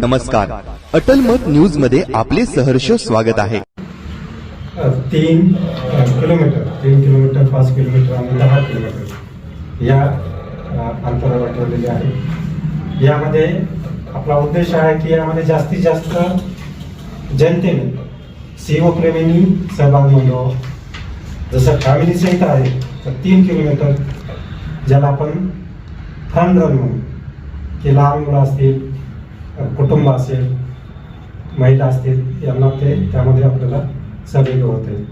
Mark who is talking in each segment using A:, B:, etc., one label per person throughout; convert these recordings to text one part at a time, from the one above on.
A: नमस्कार. अटल मत न्यूजमध्ये आपले सहर्ष स्वागत आहे.
B: तीन किलोमीटर तीन किलोमीटर पाच किलोमीटर आणि दहा किलोमीटर या अंतरावर ठेवलेले आहे यामध्ये आपला उद्देश आहे की यामध्ये जास्तीत जास्त जनतेने सीओ सहभागी सहभाग जसं फॅमिली सहित आहे तर तीन किलोमीटर ज्याला आपण फन रन म्हणून की लहान मुलं असतील कुटुंब असेल महिला असतील यांना ते त्यामध्ये आपल्याला सहभागी होते.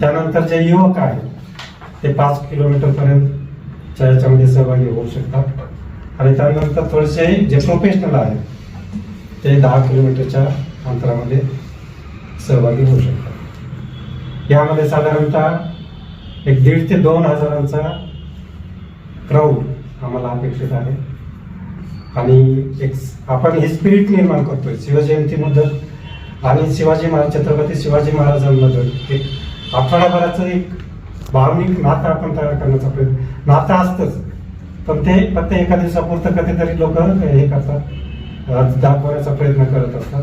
B: त्यानंतर जे युवक आहेत ते पाच किलोमीटरपर्यंत याच्यामध्ये सहभागी होऊ शकतात. आणि त्यानंतर थोडेसे जे प्रोफेशनल आहेत ते दहा किलोमीटरच्या अंतरामध्ये सहभागी होऊ शकतात. यामध्ये साधारणतः एक दीड ते दोन हजारांचा क्राऊड आम्हाला अपेक्षित आहे. आणि एक आपण ही स्पिरिट निर्माण करतोय. शिवजयंतीबद्दल आणि शिवाजी महाराज छत्रपती शिवाजी महाराजांबद्दल एक आठवडाभराचं एक भावनिक नातं आपण तयार करण्याचा प्रयत्न नातं असतंच. पण ते फक्त एका दिवसापुरतं कधीतरी लोक हे करतात. दाखवण्याचा प्रयत्न करत असतात.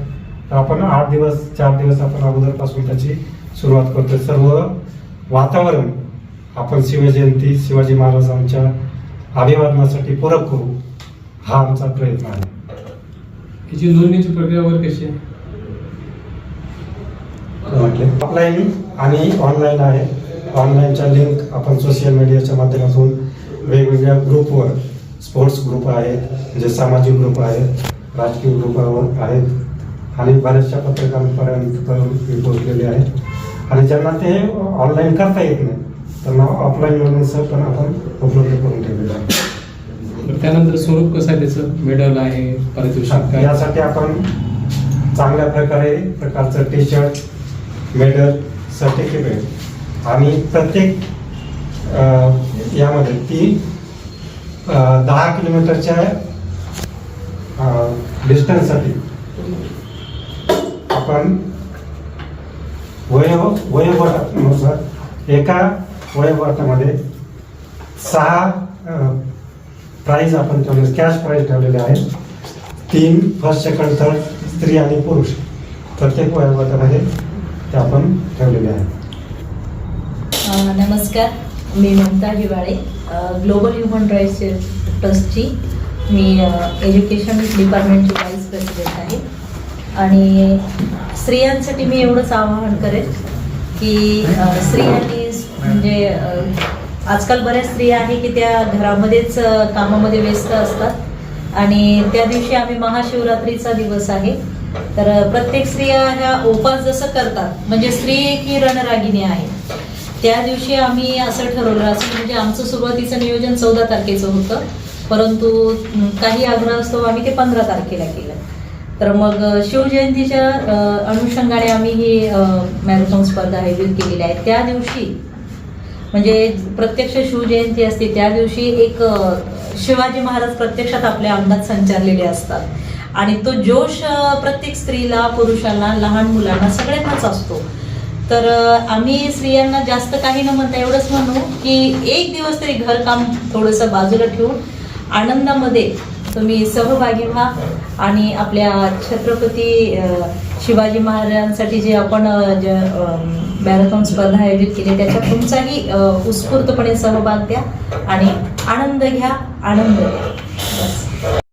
B: तर आपण आठ दिवस चार दिवस आपण अगोदरपासून त्याची सुरुवात करतो सर्व वातावरण आपण शिवजयंती शिवाजी महाराजांच्या अभिवादनासाठी पूरक करू. हा आमचा प्रयत्न आहे.
C: याची नोंदणीची प्रक्रिया वगैरे कशी आहे?
B: ऑफलाईन आणि ऑनलाईन आहे. ऑनलाईनच्या लिंक आपण सोशल मीडियाच्या माध्यमातून वेगवेगळ्या ग्रुपवर स्पोर्ट्स ग्रुप आहेत म्हणजे सामाजिक ग्रुप आहेत राजकीय ग्रुपावर आहेत आणि बऱ्याचशा पत्रकारांपर्यंत पण पोहोचलेले आहेत आणि ज्यांना ते ऑनलाईन करता येत नाही त्यांना ऑफलाईन नोंदणीचं पण आपण उपलब्ध करून ठेवलेलं आहे.
C: त्यानंतर स्वरूप कसं आहे त्याचं? मेडल आहे पारितोषिक काय
B: यासाठी आपण चांगल्या प्रकारे प्रकारचं टी शर्ट मेडल सर्टिफिकेट आणि प्रत्येक यामध्ये ती दहा किलोमीटरच्या डिस्टन्ससाठी आपण वय वयोगटानुसार एका वयोगटामध्ये सहा प्राईज आपण ठेवले कॅश प्राईज ठेवलेले आहेत. तीन फर्स्ट सेकंड थर्ड स्त्री आणि पुरुष. प्रत्येक वयोगटामध्ये ते आपण ठेवलेले आहे
D: नमस्कार. मी Mamata Hiwale. Global human rights ट्रस्टची मी एज्युकेशन डिपार्टमेंटची व्हाईस प्रेसिडेंट आहे. आणि स्त्रियांसाठी मी एवढंच आवाहन करेन की स्त्रियांनी म्हणजे आजकाल बऱ्याच स्त्रिया आहे की त्या घरामध्येच कामामध्ये व्यस्त असतात. आणि त्या दिवशी आम्ही महाशिवरात्रीचा दिवस आहे. तर प्रत्येक स्त्रिया ह्या उपास जसं करतात म्हणजे स्त्री एक ही रणरागिणी आहे. त्या दिवशी आम्ही असं ठरवलं असं म्हणजे आमचं सुरुवातीचं नियोजन चौदा तारखेचं होतं. परंतु काही काही असतो आम्ही ते पंधरा तारखेला केलं. तर मग शिवजयंतीच्या अनुषंगाने आम्ही ही मॅरेथॉन स्पर्धा आयोजित केलेली आहे. त्या दिवशी म्हणजे प्रत्यक्ष शिवजयंती असते त्या दिवशी एक शिवाजी महाराज प्रत्यक्षात आपल्या अंगात संचारलेले असतात. आणि तो जोश प्रत्येक स्त्रीला पुरुषांना लहान मुलांना सगळ्यांनाच असतो. तर आम्ही स्त्रियांना जास्त काही न म्हणता एवढंच म्हणू की एक दिवस तरी घरकाम थोडंसं बाजूला ठेवून आनंदामध्ये तुम्ही सहभागी व्हा आणि आपल्या छत्रपती शिवाजी महाराजांसाठी जे आपण जे मॅरेथॉन स्पर्धा आयोजित केली. त्याच्यात तुमचाही उत्स्फूर्तपणे सहभाग द्या आणि आनंद घ्या आनंद द्या बस.